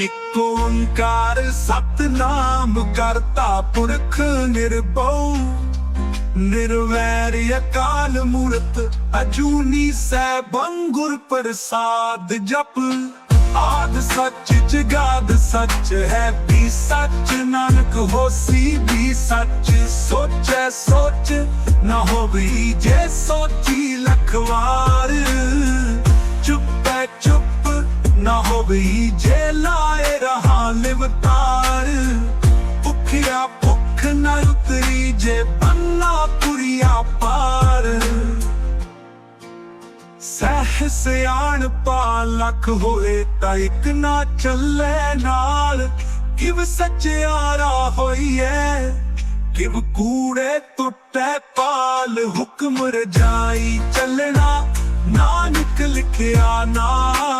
ਇੱਕ ਓੰਕਾਰ, ਸਤਨਾਮ ਕਰਤਾ ਪੁਰਖ ਨਿਰਭਉ। ਨਿਰਵੈਰ ਅਕਾਲ ਮੂਰਤ, ਅਜੂਨੀ ਸੈਭੰ ਗੁਰ ਪ੍ਰਸਾਦ ਜਪ। ਆਦ ਸੱਚ, ਜਗਾਦ ਸੱਚ ਹੈ ਵੀ ਸੱਚ, ਨਾਨਕ ਹੋਸੀ ਵੀ ਸੱਚ। ਸੋਚੈ ਸੋਚ, ਨਾ ਹੋਵੀ ਜੇ ਸੋਚੀ ਲਖਵਾਰ। ਨਾ ਜੇ ਲਾਏ ਰਹਾ ਲਿਵਤਾਰ। ਭੁੱਖਿਆ ਭੁੱਖ ਨਾ ਉਤਰੀ ਜੇ ਬੰਨਾ ਪੁਰੀਆ ਪਾਰ। ਸਹਿ ਸਿਆਣ ਪਾ ਲੱਖ ਹੋਏ ਤਾਂ ਇੱਕ ਨਾ ਚੱਲੇ ਨਾਲ। ਕਿਵ ਸੱਚਿਆਰਾ ਹੋਈਐ, ਕਿਵ ਕੂੜੇ ਟੁੱਟੇ ਪਾਲ। ਹੁਕਮ ਰਜਾਈ ਚੱਲਣਾ, ਨਾਨਕ ਲਿਖਿਆ ਨਾਲ।